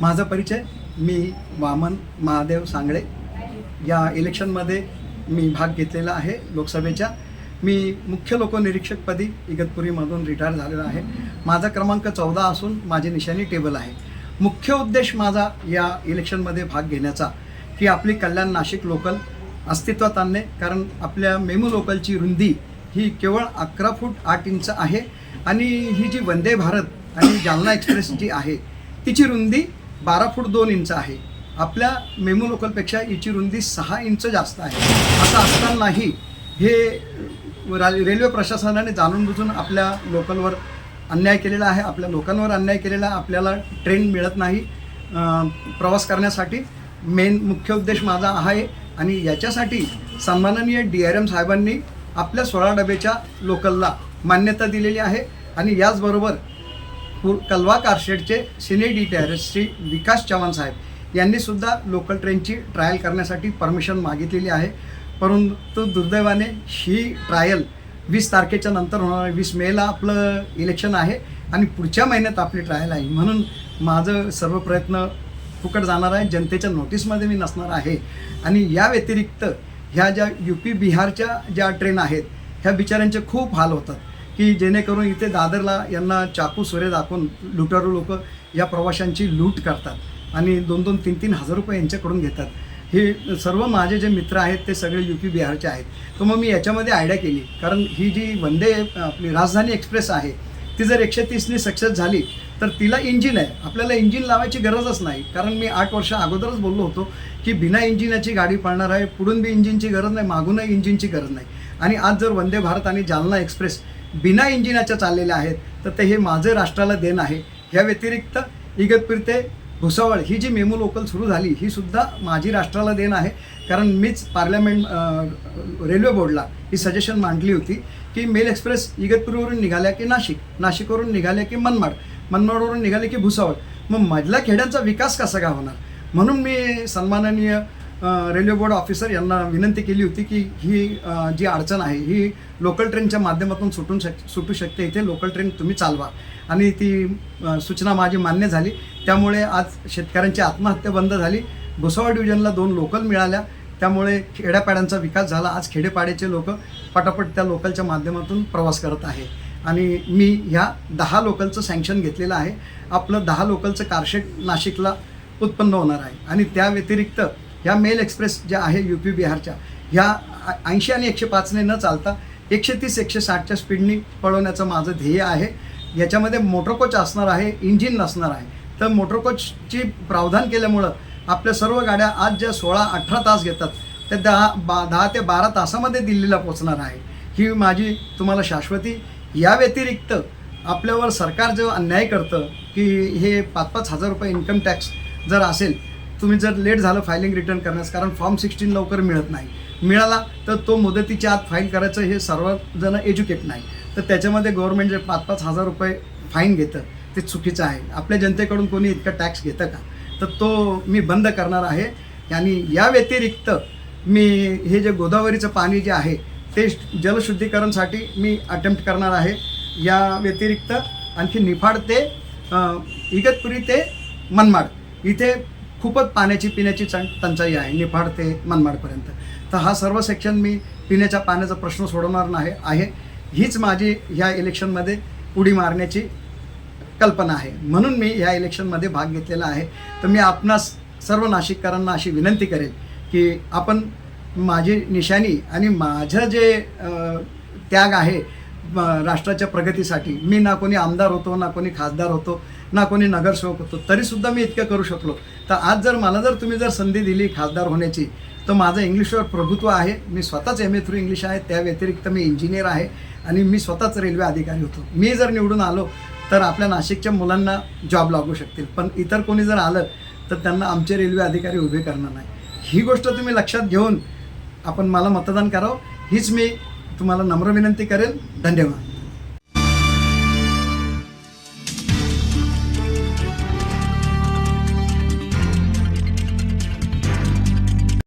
माझा परिचय मी वामन महादेव सांगळे. या इलेक्शनमध्ये मी भाग घेतलेला आहे लोकसभेच्या. मी मुख्य लोकनिरीक्षकपदी इगतपुरीमधून रिटायर झालेलो आहे. माझा क्रमांक चौदा असून माझी निशाणी टेबल आहे. मुख्य उद्देश माझा या इलेक्शनमध्ये भाग घेण्याचा की आपली कल्याण नाशिक लोकल अस्तित्वात आणणे. कारण आपल्या मेमू लोकलची रुंदी ही केवळ अकरा फूट आठ इंच आहे. आणि ही जी वंदे भारत आणि जालना एक्सप्रेस जी आहे तिची रुंदी बारा फूट दोन इंच आहे. आपल्या मेमू लोकलपेक्षा याची रुंदी सहा इंच जास्त आहे. असं असतानाही हे रा- रेल्वे प्रशासनाने जाणून बुजून आपल्या लोकलवर अन्याय केलेला आहे. आपल्या लोकांवर अन्याय केलेला आपल्याला ट्रेन मिळत नाही. प्रवास करण्यासाठी मेन मुख्य उद्देश माझा आहे. आणि याच्यासाठी सन्माननीय डी आर एम साहेबांनी आपल्या सोळा डबेच्या लोकलला मान्यता दिलेली आहे. आणि याचबरोबर पूर कलवा कारशेडचे सिने डी टेरेसचे विकास चव्हाण साहेब यांनी सुद्धा लोकल ट्रेनची ट्रायल करण्यासाठी परमिशन मागितलेली आहे. परंतु दुर्दैवाने ही ट्रायल वीस तारखेच्या नंतर होणार आहे. वीस मेला आपलं इलेक्शन आहे आणि पुढच्या महिन्यात आपली ट्रायल आहे. म्हणून माझं सर्व प्रयत्न फुकट जाणार आहे. जनतेच्या नोटीसमध्ये मी नसणार आहे. आणि या व्यतिरिक्त ह्या ज्या यू पी बिहारच्या ज्या ट्रेन आहेत ह्या बिचाऱ्यांचे खूप हाल होतात. की जेणेकरून इथे दादरला यांना चाकू सुरे दाखवून लुटारू लोक या प्रवाशांची लूट करतात आणि दोन दोन तीन तीन हजार रुपये यांच्याकडून घेतात. हे सर्व माझे जे मित्र आहेत ते सगळे यू पी बिहारचे आहेत. तर मग मी याच्यामध्ये आयडिया केली. कारण ही जी वंदे आपली राजधानी एक्सप्रेस आहे ती जर एकशे तीसनी सक्सेस झाली तर तिला इंजिन आहे. आपल्याला इंजिन लावायची गरजच नाही. कारण मी आठ वर्ष अगोदरच बोललो होतो की बिना इंजिनाची गाडी पळणार आहे पुढून बी इंजिनची गरज नाही मागूनही इंजिनची गरज नाही. आणि आज जर वंदे भारत आणि जालना एक्सप्रेस बिना इंजिनाच्या चाललेल्या आहेत तर ते हे माझं राष्ट्राला देण आहे. ह्या व्यतिरिक्त इगतपुरी ते भुसावळ ही जी मेमू लोकल सुरू झाली ही सुद्धा माझी राष्ट्राला देण आहे. कारण मीच पार्लमेंट रेल्वे बोर्डला ही सजेशन मांडली होती की मेल एक्सप्रेस इगतपुरीवरून निघाल्या की नाशिक नाशिकवरून निघाल्या की मनमाड मनमाडवरून निघाले की भुसावळ. मग मधल्या खेड्यांचा विकास कसा का होणार? म्हणून मी सन्माननीय रेल्वे बोर्ड ऑफिसर यांना विनंती केली होती की ही जी अडचण आहे ही लोकल ट्रेनच्या माध्यमातून सुटून शक सुटू शकते. इथे लोकल ट्रेन तुम्ही चालवा. आणि ती सूचना माझी मान्य झाली. त्यामुळे आज शेतकऱ्यांची आत्महत्या बंद झाली. भुसावळ डिव्हिजनला दोन लोकल मिळाल्या. त्यामुळे खेड्यापाड्यांचा विकास झाला. आज खेडेपाड्याचे लोक पटापट त्या लोकलच्या माध्यमातून प्रवास करत आहे. आणि मी ह्या दहा लोकलचं सँक्शन घेतलेलं आहे. आपलं दहा लोकलचं कारशेट नाशिकला उत्पन्न होणार आहे. आणि त्या व्यतिरिक्त ह्या मेल एक्सप्रेस ज्या आहे यू पी बिहारच्या ह्या ऐंशी आणि एकशे पाचने न चालता एकशे तीस एकशे साठच्या स्पीडनी पळवण्याचं माझं ध्येय आहे. याच्यामध्ये मोटरकोच असणार आहे इंजिन नसणार आहे. तर मोटरकोचची प्रावधान केल्यामुळं आपल्या सर्व गाड्या आज ज्या सोळा अठरा तास घेतात त्या दहा बा दहा ते बारा तासामध्ये दिल्लीला पोचणार आहे. ही माझी तुम्हाला शाश्वती. या व्यतिरिक्त आपल्यावर सरकार जो अन्याय करतं की हे पाच पाच हजार रुपये इन्कम टॅक्स जर असेल तुम्ही जर लेट झालं फायलिंग रिटर्न करण्यास कारण फॉर्म सिक्स्टीन लवकर मिळत नाही. मिळाला तर तो मुदतीच्या आत फाईल करायचं हे सर्वजण एज्युकेट नाही. तर त्याच्यामध्ये गव्हर्नमेंट जे पाच पाच हजार रुपये फाईन घेतं ते चुकीचं आहे. आपल्या जनतेकडून कोणी इतका टॅक्स घेतं का? तर तो मी बंद करणार आहे. आणि या व्यतिरिक्त मी हे जे गोदावरीचं पाणी जे आहे ते जलशुद्धीकरणसाठी मी अटेम्प्ट करणार आहे. या व्यतिरिक्त आणखी निफाड ते इगतपुरी ते मनमाड. इथे खूपच पाण्याची पिण्याची चं टंचाई आहे निफाड ते मनमाडपर्यंत. तर हा सर्व सेक्शन मी पिण्याच्या पाण्याचा प्रश्न सोडवणार नाही आहे. हीच माझी ह्या इलेक्शनमध्ये उडी मारण्याची कल्पना आहे. म्हणून मी ह्या इलेक्शनमध्ये भाग घेतलेला आहे. तर मी आपणास सर्व नाशिककरांना अशी विनंती करेल की आपण माझी निशाणी आणि माझं जे त्याग आहे राष्ट्राच्या प्रगतीसाठी मी ना कोणी आमदार होतो ना कोणी खासदार होतो ना कोणी नगरसेवक होतो तरीसुद्धा मी इतकं करू शकलो. तर आज जर मला जर तुम्ही जर संधी दिली खासदार होण्याची तर माझं इंग्लिशवर प्रभुत्व आहे. मी स्वतःच एम ए थ्रू इंग्लिश आहे. त्या व्यतिरिक्त मी इंजिनियर आहे आणि मी स्वतःच रेल्वे अधिकारी होतो. मी जर निवडून आलो तर आपल्या नाशिकच्या मुलांना जॉब लागू शकतील. पण इतर कोणी जर आलं तर त्यांना आमचे रेल्वे अधिकारी उभे करणार नाही. ही गोष्ट तुम्ही लक्षात घेऊन आपण मला मतदान करावं. हीच मी तुम्हाला नम्र विनंती करेन. धन्यवाद.